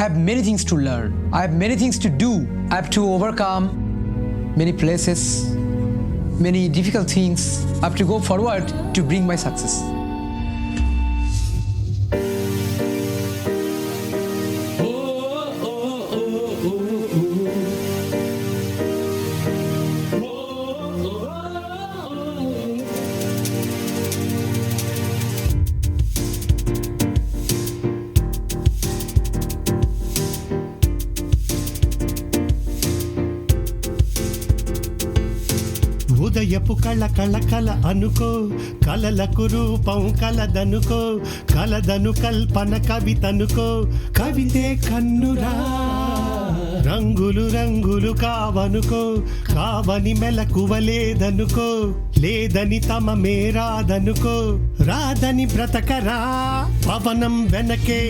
I have many things to learn. I have many things to do. I have to overcome many places, many difficult things. I have to go forward to bring my success. ఉదయపు కళ కళ కళ అనుకో కలలకు రూపం కలదనుకో కలదను కల్పన కవితనుకో కవితే కన్నురా రంగులు రంగులు కావనుకో కావని మెలకువ లేదనుకో లేదని తమ మేరాదనుకో రాదని బ్రతకరా పవనం వెనకే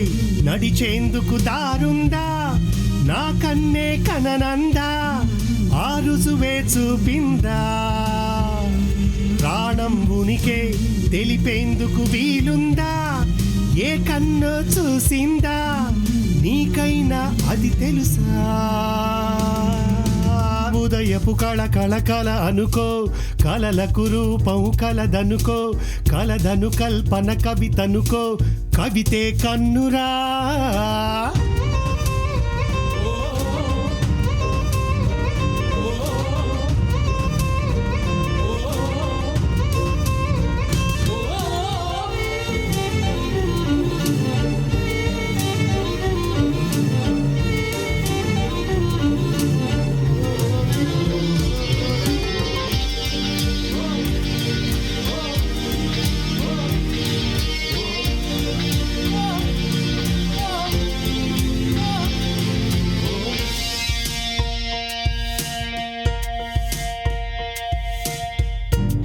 నడిచేందుకు దారుందా నా కననందా ఆ రుజువే చూపిందా ప్రాణం ఉనికే తెలిపేందుకు వీలుందా? ఏ కన్ను చూసిందా? నీకైనా అది తెలుసా? ఉదయపు కళ కళ కళ అనుకో కలలకు రూపం కలదనుకో కలదను కల్పన కవితనుకో కవితే కన్నురా.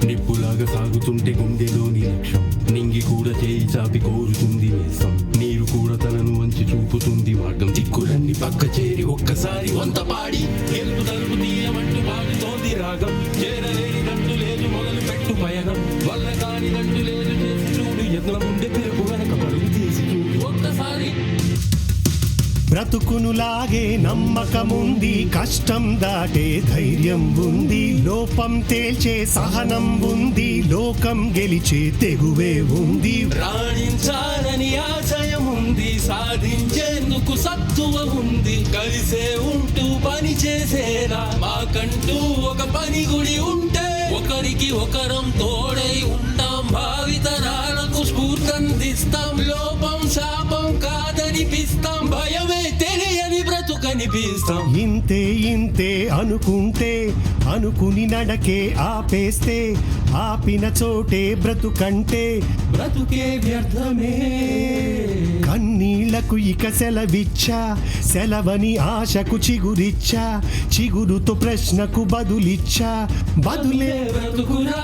నిప్పులాగా సాగుతుంటే గుండెలోని లక్ష్యం. నింగి కూడా చేయి చాపి కోరుతుంది వేసం నీరు కూడా తనను వంచి చూపుతుంది మార్గం. దిక్కులన్నీ పక్క చేరి ఒక్కసారి వంత పాడి. గెలుపు తలుపు తీయమంటూ పాడుతోంది రాగం. చేరలేని గట్టు లేదు మొదలు పెట్టు పయనం. వల్ల కాని గట్టు లేదు చేసి చూడు. ఎదుల ముందే పిలుపు వెనక పడుగు తీసి చూడు. ఒక్కసారి. బ్రతుకునులాగే నమ్మకముంది కష్టం దాటే ధైర్యం ఉంది. లోపం తేల్చే సహనం ఉంది లోకం గెలిచే తెగువే ఉంది. రాణించాలని ఆశయం ఉంది సాధించేందుకు సత్తువ ఉంది. కలిసే ఉంటూ పని చేసేలా మాకంటూ ఒక పని గుడి ఉంటే ఒకరికి ఒకరం తోడై ఉంటాం భావితరాలకు స్ఫూర్తందిస్తాం. లోపం శాపం కా బ్రతుకనిపిస్తాం ఇంతే ఇంతే అనుకుంటే అనుకుని నడకే ఆపేస్తే ఆపిన చోటే బ్రతుకంటే బ్రతుకే వ్యర్థమే. కన్నీళ్ళకు ఇక సెలవిచ్చా సెలవని ఆశకు చిగురిచ్చా చిగురుతో ప్రశ్నకు బదులిచ్చా బదులే బ్రతుకే